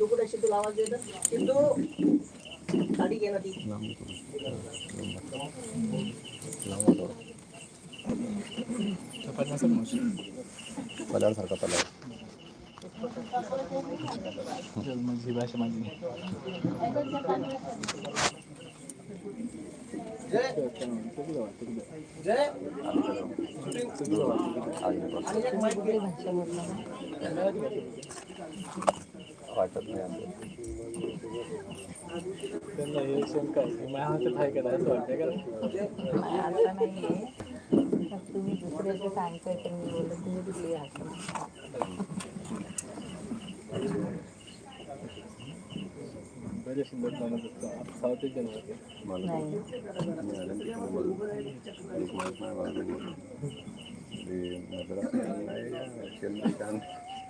सिद्धू कुठे सिद्धू आवाज देत सिद्धू साडी घे ना ती पल्यासारखा पल्या माझी भाषा माझी जय वाटत नाही का नाही तुम्ही दुसऱ्याचं सांगताय तर मी बोलत तुम्ही कुठली असं. बरेच सुंदर माणूस असतो. आता साऊथ इंडियन होते मला नाही.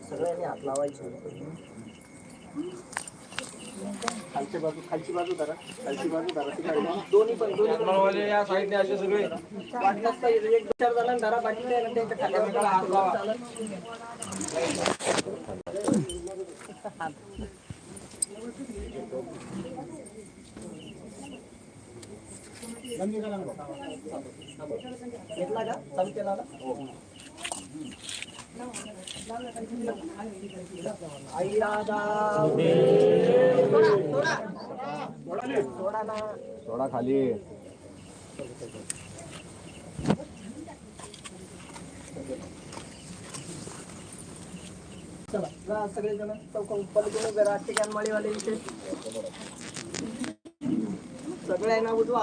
सगळ्यांनी हात लावायचे खालची बाजू खालची बाजू धरा खालची बाजू तिकडे दोन्ही पण दोन्ही. या साईडने असे सगळे. वाटलंच तर एक चार जणांना धरा बाकीचे आहे ना त्यांच्या खाली हात लावा. घेतला का चालू केला आई थोडा खाली चला सगळे सगळेजण चौका पलटून उभे राहा ठिकाण माळीवाले सगळ्यांना उजवा.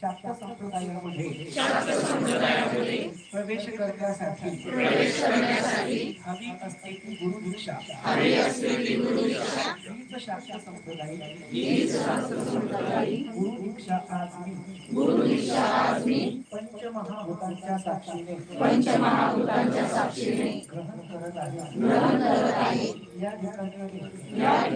शास्त्र संप्रदायामध्ये प्रवेश करण्यासाठी हवी असते ती गुरु दीक्षा हीच संप्रदाय गुरु दीक्षा आज मी पंचमहाभूतांच्या साक्षीने. पंचमहाभूतांच्या साक्षीने ग्रहण करत आहे. या ठिकाणी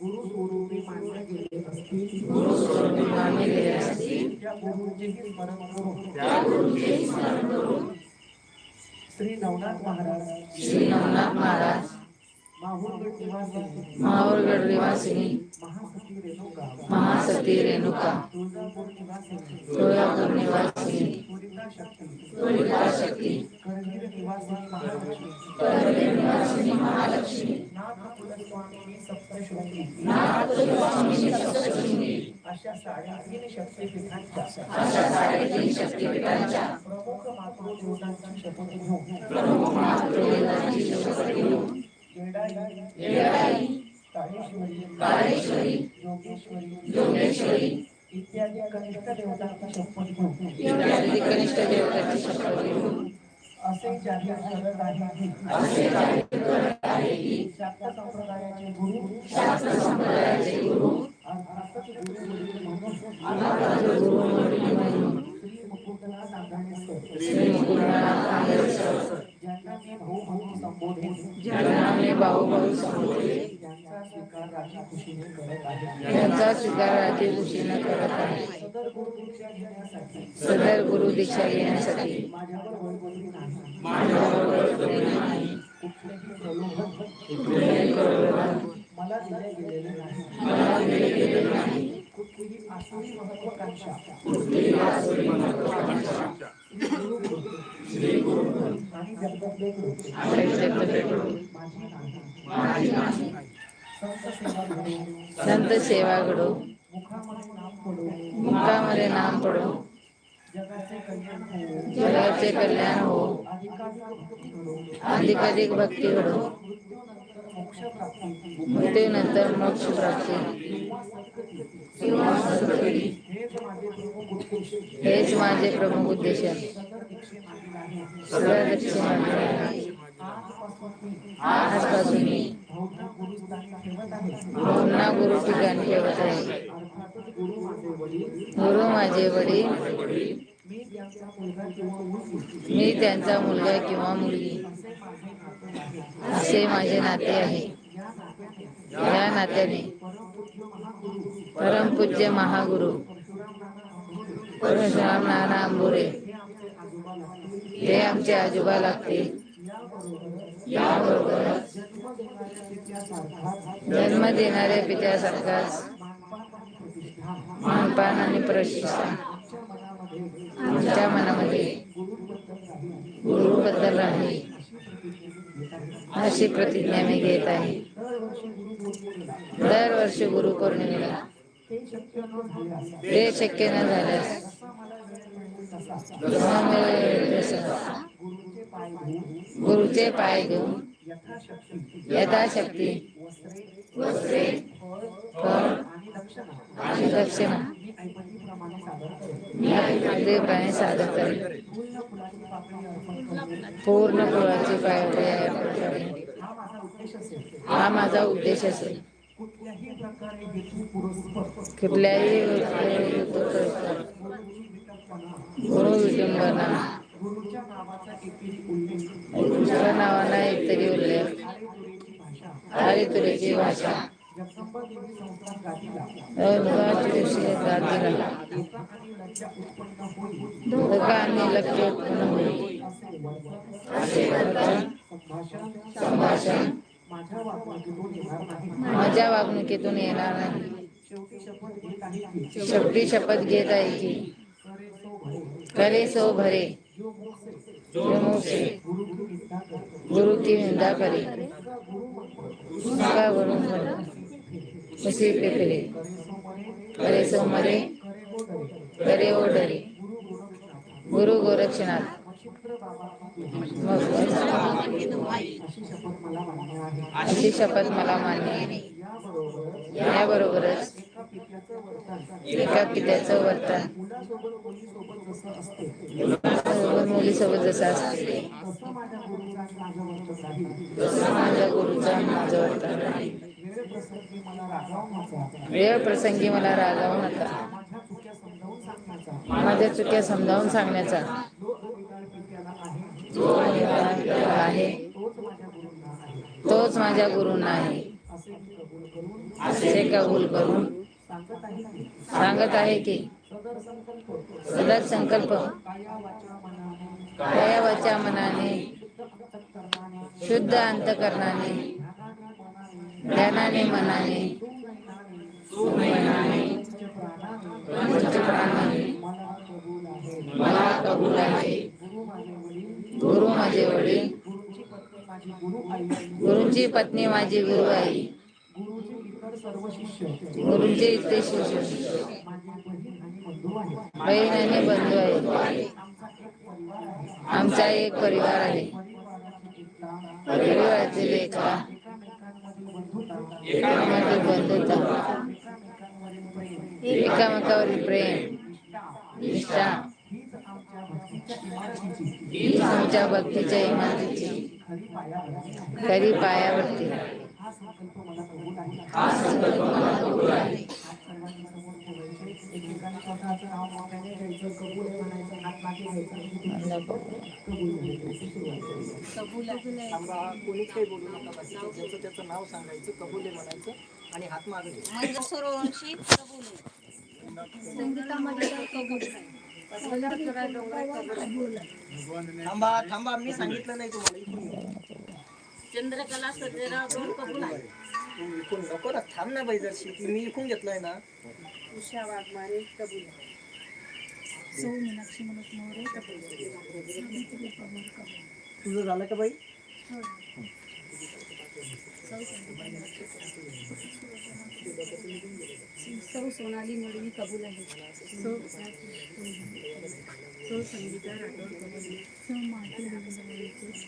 गुरु स्वरूप मानने के लिए अस्थि गुरु स्वरूप मानने के लिए अस्थि या गुरु जी ही स्मरण करो या गुरु जी ही स्मरण करो श्री नवनाथ महाराज श्री नवनाथ महाराज माहौरगढ़ निवासिनी महासती रेणुका महासती रेणुका शक्ति शक्ति महालक्ष्मी महालक्ष्मी नाथ कुलस्वामी अशा साडेतीन शक्तीपीठांच्या प्रमुख मातृदेवतांची शपथ घेऊन येडाई काळेश्वरी योगेश्वरी योगेश्वरी इत्यादी कनिष्ठ देवता शपथ घेऊन इत्यादी कनिष्ठ देवतांची शपथ घेऊन असे जाहीर करत आहे की शाक्त संप्रदायाचे गुरु संप्रदायाचे गुरु श्री मुकुंदनाथ आंधळेकर श्री मुकुंदनाथ आंधळेकर ज्यांना मी भाऊ मी भाऊ संबोधले यांचा स्वीकार राजी खुशीने करत आहे. सदर गुरु दीक्षा घेण्यासाठी. मला दिले गेलेले नाही. आसुरी महत्वाकांक्षा आणि संत सेवा घडो मुखामध्ये नाम पडो जगाचे कल्याण हो अधिकाधिक भक्ती घडो. ते नंतर मग मृत्यूनंतर मोक्ष प्राप्ती हेच माझे प्रमुख उद्देश आहे आजपासून मी आजपासून गुरु ठिकाणी ठेवत आहे. गुरु माझे वडील. मी त्यांचा मुलगा किंवा मुलगी मी त्यांचा मुलगा किंवा मुलगी असे माझे नाते आहे. या नात्याने परमपूज्य महागुरु परशुराम नाना आंबोरे हे आमचे आजोबा लागते जन्म देणाऱ्या पित्यासारखाच मानपान आणि प्रशिक्षण आमच्या मनामध्ये गुरुबद्दल आहे. अशी प्रतिज्ञा मी घेत आहे. दरवर्षी गुरु पौर्णिमेला. ते शक्य न झाल्यास. गुरुचे पाय घेऊन यथाशक्ती आणि लक्षणा सादर करेल मी ऐकतेप्रमाणे सादर करेन पूर्ण फुलाची पायरी हा माझा उद्देश असेल कुठल्याही गुरु विटंबना गुरुच्या नावाचा नावाना एकतरी उल्लेख आरे भाषा जगदंबा देवी दिवशी गादीला धोकाने लगते उत्पन्न हुई संभाषण माझ्या वागणुकीतून तो येणार नाही शेवटी शपथ घेत आहे की करे सो भरे। गुरु की निंदा करे। उसका गुरु उसी पे फिरे। करे सो मरे। डरे ओ डरे गुरु गोरक्षनाथ अशी शपथ मला मान्य आहे. याबरोबरच एका पित्याचं वर्तन. मुलासोबत मुलीसोबत जसं असते. तसं माझ्या गुरुचा माझं वर्तन. वेळ प्रसंगी मला रागावू नका. माझ्या चुक्या समजावून सांगण्याचा. आहे तोच माझ्या गुरुंना आहे. असे कबूल करून? सांगत आहे की सदर संकल्प. दयावाच्या वाचा मनाने शुद्ध अंतकरणाने शुद्ध अंतकरणाने ध्यानाने मनाने ध्यानाने पंचप्राणाने मला कबूल आहे मला कबूल आहे गुरु माझे वडील गुरु माझे वडील गुरुची पत्नी माझी गुरु आई गुरुंची पत्नी माझी गुरु आई गुरुचे इतर सर्व शिष्य. इथे शिष्य माझी बहीण आणि बंधू आहे. बहीण आणि बंधू आहे आमचा एक परिवार आहे. परिवाराचे एक. परिवारातील एका बंधुता एकामेकांवरील प्रेम निष्ठा हीच आमच्या भक्तीच्या इमारतीची हीच आमच्या भक्तीच्या इमारतीची खरी पायावरती त्याचं नाव सांगायचं कबूल म्हणायचं आणि हात मागे थांबा थांबा मी सांगितलं नाही तुम्हाला. चंद्रकला सजराव दोन कबूल आहे. नको ना थांब ना बाई जरशी. ती मी इथून घेतलंय ना. उषा वाघमारे कबूल आहे सौ मीनाक्षी मनोज मोरे कबूल तुझं झालं का बाई? सौ सोनाली मडवी कबूल आहे. सौ सौ संगीता राठोड कबूल सौ माधवी कबूल सौ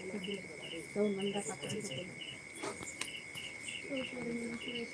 पाटील कबूल सौ सुरेश